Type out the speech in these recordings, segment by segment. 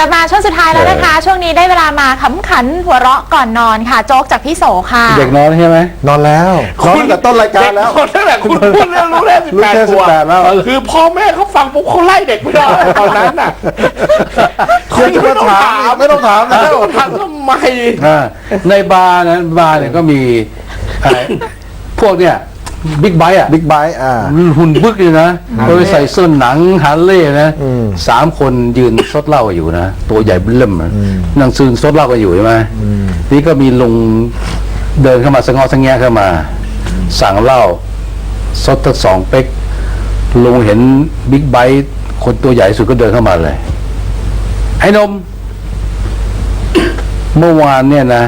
ลับมาช่วงสุดท้ายแล้วนะคะ ช่วงนี้ได้เวลามาขำขันหัวเราะก่อนนอนค่ะ โจ๊กจากพี่โสค่ะ เด็กน้อยใช่ไหมนอนแล้วนอนตั้งแต่ต้นรายการแล้ว เด็คนนั่นแหละคุณพูดเรื่องรู้แค่สิบรู้แปดแค่ตัว18แล้ว คือพ่อแม่เขาฟังปุ๊บเขาไล่เด็กไม่ได้ตอนนั้นน่ะคุณจะมาถามไม่ต้องถามนะแล้วถามทำไม อ่าในบาร์นะบาร์เนี่ยก็มีไอ้พวกเนี่ย บิ๊กไบค์อะบิ๊กไบค์อ่า หุ่นบึกเลยนะโดยใส่ส้นหนังฮาร์เลย์นะอืมสามคนยืนซดเหล้ากันอยู่นะ ตัวใหญ่เบิ่มอะนั่งซึงซดเหล้ากันอยู่ใช่ไหมนี่ก็มีลุงเดินเข้ามาสะเงอสะแงะเข้ามา สั่งเหล้าซดตั้งสองเป๊กลุงเห็นบิ๊กไบค์คนตัวใหญ่สุดก็เดินเข้ามาเลย ไอ้นม เมื่อวานเนี่ยนะ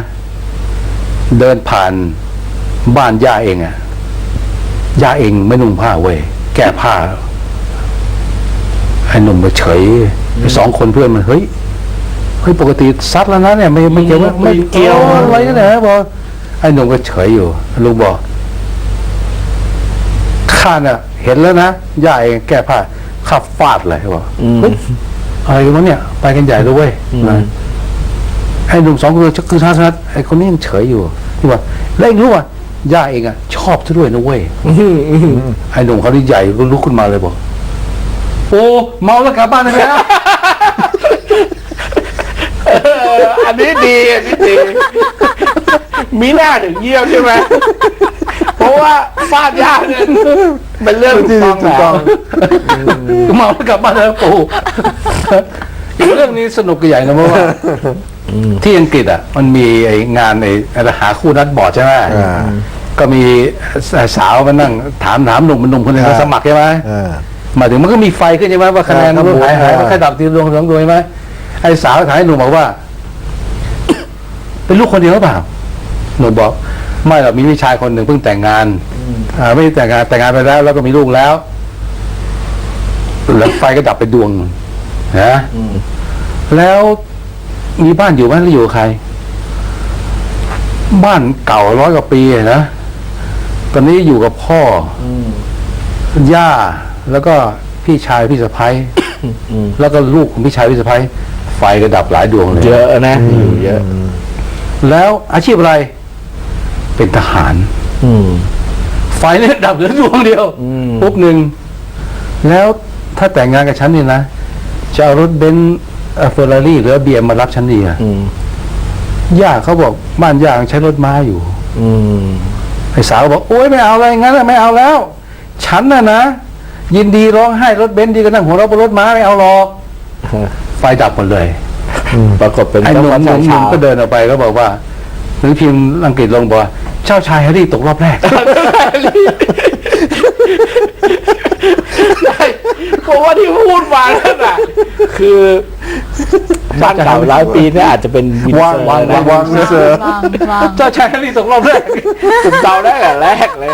เดินผ่านบ้านย่าเองอะ ย่าเองไม่นุ่งผ้าเว้ยแก้ผ้าไอ้หนุ่มมาเฉยไอ้สองคนเพื่อนมันเฮ้ยเฮ้ยปกติซัดแล้วนะเนี่ยไม่ไม่เกี่ยวว่าไม่เกี่ยวอออะไรกันนะบอกไอ้หนุ่มก็เฉยอยู่ลุงบอกข้าเนี่ยเห็นแล้วนะย่าเองแก้ผ้าข้าฟาดเลยบอกเฮ้ยอะไรกันวะเนี่ย ไปกันใหญ่เลยเว้ยนะไอ้หนุ่มสองคนคือท่าทัดไอ้คนนี้ยังเฉยอยู่ที่ว่าแล้วเองรู้ว่าย่าเองอะช อบซะด้วยนะเว้ยไอ้หนุ่มเขาที่ใหญ่ก็ลุกขึ้นมาเลยบอก โอ้เมาแล้วกลับบ้านได้แล้วเอออันนี้ดีอันนี้ดี มีหน้าถึงเยี่ยมใช่ไหมเพราะว่าฟาดยากเนี่ยเป็นเรื่องที่ถูกถูกต้ต้อองงเมาแล้วกลับบ้านแล้วปู่อีกเรื่องนี้สนุกใหญ่นะเพราะว่าที่อังกฤษอะ มันมีไอ้งานไอ้อะไรหาคู่นัดบอร์ดใช่ไหมอ่า ก็มีสาวมานั่งถามถามหนุ่มหนุ่มคนหนึงเขาอ่าสมัครใช่ไหมอ่าหมายถึงมันก็มีไฟขึ้นใช่ไหมว่าคะแนนครับมันหายหายอ่าแค่ดับทีดวงสองดวงใช่ไหมไอ้สาวถามให้หนุ่มบอกว่า เป็นลูกคนเดียวหรือเปล่าหนุ่มบอกไม่หรอกมีพี่ชายคนหนึ่งเพิ่งแต่งงานอ่าไม่ได้แต่งงานแต่งงานไปแล้ว แล้วก็มีลูกแล้วแล้วไฟก็ดับไปดวงนะแล้วมีบ้านอยู่ไหมหรืออยู่กับใคร บ้านเก่าร้อยกว่าปีอะนะ ตอนนี้อยู่กับพ่ออย่าแล้วก็พี่ชายพี่สะพ้ายแล้วก็ลูกของพี่ชายพี่สะพ้ายไฟก็ดับหลายดวงเลยเยอะนะอยู่เยอะ แล้วอาชีพอะไร เป็นทหาร อืมไฟเนี่ยดับเหลือดวงเดียวอืมปุ๊บหนึ่งแล้วถ้าแต่งงานกับฉันนี่นะจะเอารถเบนซ์เฟอร์รารี่หรือเบียมมารับฉันดีอะอืมย่าเขาบอกบ้านย่ายังใช้รถม้าอยู่ อืม ไอ้สาวก็บอกโอ๊ยไม่เอาอะไรงั้นน่ะไม่เอาแล้ว ฉันน่ะนะยินดีร้องไห้รถเบนซ์ดีก็นั่งหัวเราะบนรถม้าไม่เอาหรอกไฟดับหมดเลยปรากฏเป็นไอ้หนุ่มหนุ่มหนุ่มเจ้าก็เดินออกไปก็บอกว่าหรือพิมพ์อังกฤษลงบอกว่าเจ้าชายแฮร์รี่ตกรอบแรกใช่เพราะว่าที่พูดมานั่นน่ะคือ บ้านเก่าหลายปีเนี่ยอาจจะเป็นวินวางเซอร์วางนะวางมิเซอร์วางวางเจ้าชายแฮร์รี่ตกรอบแรกผมเดาได้แต่แรกเลย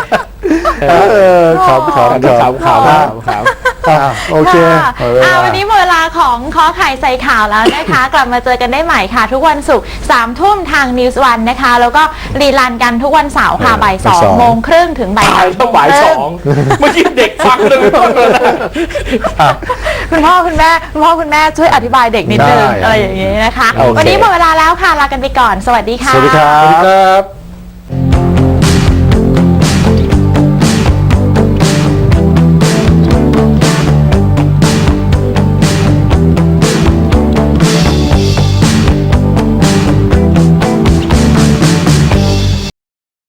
เออครับครับอันคนี้รับขาวขาวขาว อะโอเคค่ะหมดเวลา อ่าวันนี้หมดเวลาของขอไข่ใส่ข่าวแล้วนะคะ กลับมาเจอกันได้ใหม่ค่ะ ทุกวันศุกร์สามทุ่มทาง News วันนะคะ แล้วก็รีลันกันทุกวันเสาร์ค่ะบ่ายสองบ่ายสอง โมงครึ่งถึงบ่ายตายสามต้องบ่ายสองเมื่อกี้เด็กฟังเลยไม่ต้องเลยนะคุณพ่อคุณแม่คุณพ่อคุณแม่ช่วยอธิบายเด็กนิดนึงได้อะไรอย่างนี้นะคะ โอเค วันนี้หมดเวลาแล้วค่ะลากันไปก่อน สวัสดีค่ะ สวัสดีครัสวัสดีบครับ